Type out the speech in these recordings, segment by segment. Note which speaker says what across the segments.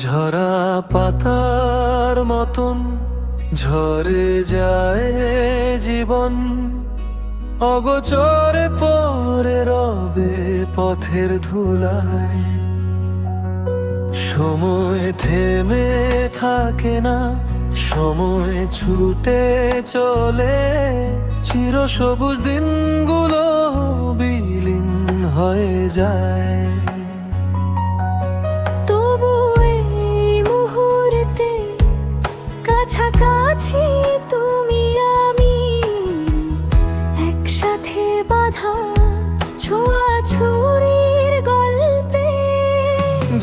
Speaker 1: ঝরা পাতার মতন ঝরে যায় জীবন। অগোচরে পরে রবে পথের ধুলায়। সময় থেমে থাকে না, সময় ছুটে চলে। চির সবুজ দিনগুলো বিলীন হয়ে যায়।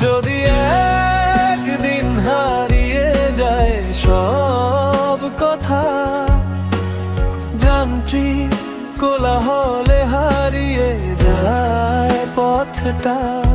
Speaker 1: যদি একদিন হারিয়ে যায় সব কথা যান্ত্রিক কোলাহলে হারিয়ে যায় পথটা।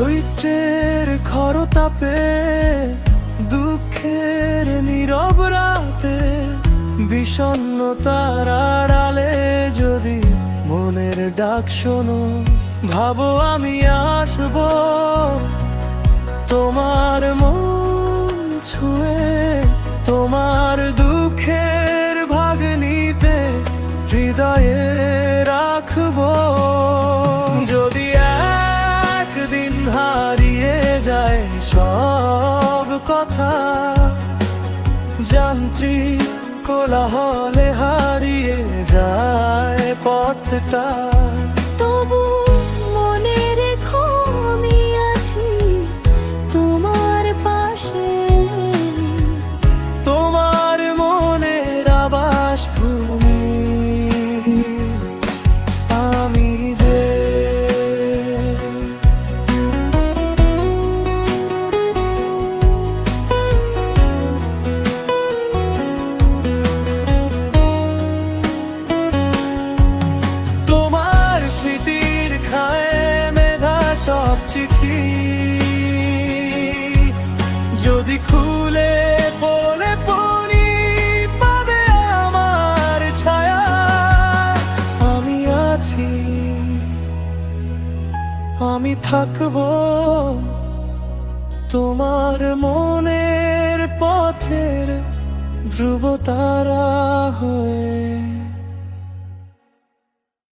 Speaker 1: চৈত্রের খরতাপে, দুঃখের নীরব রাতে বিষণ্ণতার আড়ালে যদি মনের ডাক শোনো, ভাবো আমি আসব, তোমার মন ছুঁয়ে যান্ত্রিক কোলাহলে হারিয়ে যায় পথটা। খুলে বলে পড়ি পাবে আমার ছায়া। আমি আছি, আমি থাকব তোমার মনের পথের ধ্রুব তারা হয়ে।